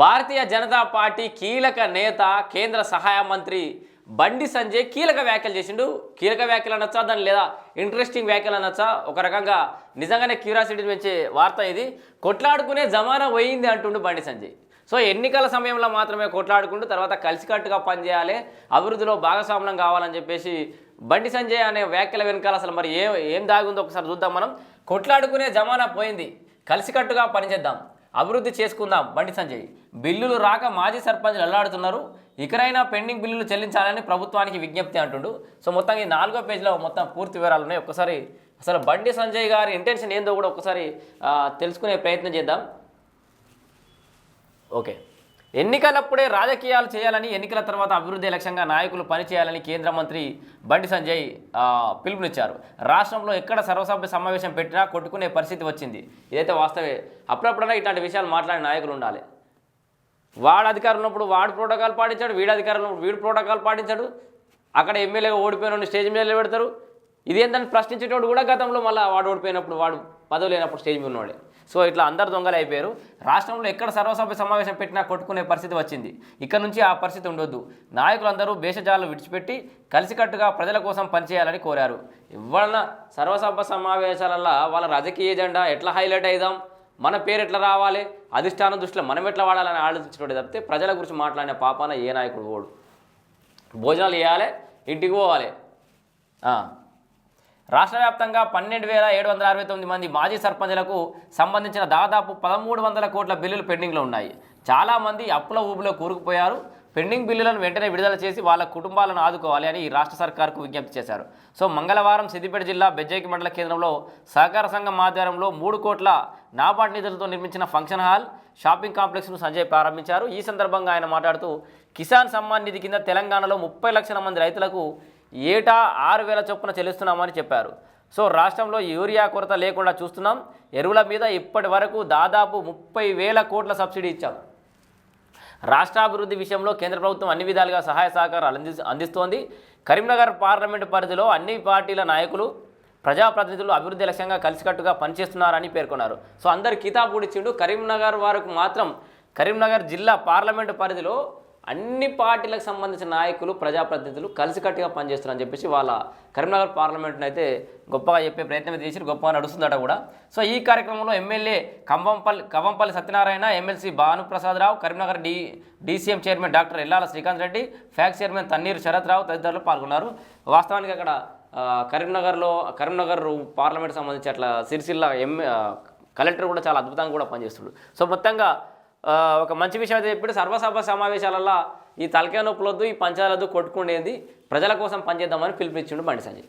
Bharatiya Janata party కీలక నేత కేంద్ర సహాయ మంత్రి బండి సంజయ్ కీలక వ్యాఖ్యలు చేసిండు. కీలక వ్యాఖ్యలు అనొచ్చా దాని లేదా ఇంట్రెస్టింగ్ వ్యాఖ్యలు అనొచ్చా ఒక రకంగా నిజంగానే క్యూరియాసిటీ పెంచే వార్త ఇది. కొట్లాడుకునే జమానా పోయింది అంటుండు బండి సంజయ్. సో ఎన్నికల సమయంలో మాత్రమే కొట్లాడుకుంటూ తర్వాత కలిసికట్టుగా పనిచేయాలి అభివృద్ధిలో భాగస్వామ్యం కావాలని చెప్పేసి బండి సంజయ్ అనే వ్యాఖ్యల వెనకాల అసలు మరి ఏం ఏం దాగుందో ఒకసారి చూద్దాం మనం. కొట్లాడుకునే జమానా పోయింది. కలిసికట్టుగా పనిచేద్దాం. అభివృద్ధి చేసుకుందాం. బండి సంజయ్ బిల్లులు రాక మాజీ సర్పంచ్లు అల్లాడుతున్నారు. ఇకరైనా పెండింగ్ బిల్లులు చెల్లించాలని ప్రభుత్వానికి విజ్ఞప్తి అంటుండు. సో మొత్తం ఈ నాలుగో పేజీలో మొత్తం పూర్తి వివరాలు ఉన్నాయి. ఒక్కసారి అసలు బండి సంజయ్ గారి ఇంటెన్షన్ ఏందో కూడా ఒకసారి తెలుసుకునే ప్రయత్నం చేద్దాం. ఓకే. ఎన్నికలప్పుడే రాజకీయాలు చేయాలని ఎన్నికల తర్వాత అభివృద్ధి లక్ష్యంగా నాయకులు పనిచేయాలని కేంద్ర మంత్రి బండి సంజయ్ పిలుపునిచ్చారు. రాష్ట్రంలో ఎక్కడ సర్వసభ్య సమావేశం పెట్టినా కొట్టుకునే పరిస్థితి వచ్చింది. ఇదైతే వాస్తవే. అప్పుడప్పుడైనా ఇట్లాంటి విషయాలు మాట్లాడే నాయకులు ఉండాలి. వాడు అధికారం ఉన్నప్పుడు వాడు ప్రోటోకాల్ పాటించాడు వీడు అధికారం ఉన్నప్పుడు వీడు ప్రోటోకాల్ పాటించాడు. అక్కడ ఎమ్మెల్యేగా ఓడిపోయిన స్టేజ్ మీద పెడతారు ఇది ఏంటని ప్రశ్నించేటోడు కూడా గతంలో మళ్ళీ వాడు ఓడిపోయినప్పుడు వాడు పదవి లేనప్పుడు స్టేజ్ మీద ఉన్నవాడే సో ఇట్లా అందరు దొంగలు అయిపోయారు. రాష్ట్రంలో ఎక్కడ సర్వసభ్య సమావేశం పెట్టినా కొట్టుకునే పరిస్థితి వచ్చింది. ఇక్కడ నుంచి ఆ పరిస్థితి ఉండొద్దు. నాయకులందరూ భేషజాలను విడిచిపెట్టి కలిసికట్టుగా ప్రజల కోసం పనిచేయాలని కోరారు. ఇవాళ సర్వసభ సమావేశాలలో వాళ్ళ రాజకీయ ఎజెండా ఎట్లా హైలైట్ అయిదాం? మన పేరు ఎట్లా రావాలి? అధిష్టానం దృష్టిలో మనం ఎట్లా వాడాలని ఆలోచించడం తప్పితే ప్రజల గురించి మాట్లాడిన పాపాన ఏ నాయకుడు పోడు భోజనాలు చేయాలి ఇంటికి పోవాలి. రాష్ట్ర వ్యాప్తంగా పన్నెండు వేల ఏడు వందల అరవై తొమ్మిది మంది మాజీ సర్పంచ్లకు సంబంధించిన దాదాపు పదమూడు వందల కోట్ల బిల్లులు పెండింగ్లో ఉన్నాయి. చాలామంది అప్పుల ఊబిలో కూరుకుపోయారు. పెండింగ్ బిల్లులను వెంటనే విడుదల చేసి వాళ్ళ కుటుంబాలను ఆదుకోవాలి అని ఈ రాష్ట్ర సర్కార్కు విజ్ఞప్తి చేశారు. సో మంగళవారం సిద్దిపేట జిల్లా బెజ్జైకి మండల కేంద్రంలో సహకార సంఘం ఆధ్వర్యంలో మూడు కోట్ల నాబార్డ్ నిధులతో నిర్మించిన ఫంక్షన్ హాల్ షాపింగ్ కాంప్లెక్స్ను సంజయ్ ప్రారంభించారు. ఈ సందర్భంగా ఆయన మాట్లాడుతూ కిసాన్ సమ్మాన్ నిధి కింద తెలంగాణలో ముప్పై లక్షల మంది రైతులకు ఏటా ఆరు వేల చొప్పున చెల్లిస్తున్నామని చెప్పారు. సో రాష్ట్రంలో యూరియా కొరత లేకుండా చూస్తున్నాం. ఎరువుల మీద ఇప్పటి వరకు దాదాపు ముప్పై వేల కోట్ల సబ్సిడీ ఇచ్చాం. రాష్ట్రాభివృద్ధి విషయంలో కేంద్ర ప్రభుత్వం అన్ని విధాలుగా సహాయ సహకారాలు అంది అందిస్తోంది. కరీంనగర్ పార్లమెంటు పరిధిలో అన్ని పార్టీల నాయకులు ప్రజాప్రతినిధులు అభివృద్ధి లక్ష్యంగా కలిసికట్టుగా పనిచేస్తున్నారని పేర్కొన్నారు. సో అందరు కితాబుడిచ్చిండు ఇచ్చిండు. కరీంనగర్ వారికి మాత్రం కరీంనగర్ జిల్లా పార్లమెంటు పరిధిలో అన్ని పార్టీలకు సంబంధించిన నాయకులు ప్రజాప్రతినిధులు కలిసికట్టుగా పనిచేస్తున్నారని చెప్పేసి వాళ్ళ కరీంనగర్ పార్లమెంట్ని అయితే గొప్పగా చెప్పే ప్రయత్నం చేసి గొప్పగా నడుస్తుందట కూడా. సో ఈ కార్యక్రమంలో MLA Kambampalli Kavampalli Satyanarayana MLC Bhanuprasadarao Karimnagar D DCM chairman doctor Ellala Srikanth Reddy FACS chairman Thanneeru Sharath Rao తదితరులు పాల్గొన్నారు. వాస్తవానికి అక్కడ కరీంనగర్లో కరీంనగర్ పార్లమెంట్ సంబంధించి అట్లా సిరిసిల్ల ఎం కలెక్టర్ కూడా చాలా అద్భుతంగా కూడా పనిచేస్తున్నాడు. సో మొత్తంగా ఒక మంచి విషయం అయితే చెప్పి సర్వసభ సమావేశాలలో ఈ తలకాయ నొప్పులొద్దు ఈ పంచాలొద్దు కొట్టుకుండేది. ప్రజల కోసం పనిచేద్దామని పిలుపునిచ్చిండు బండి సంజయ్.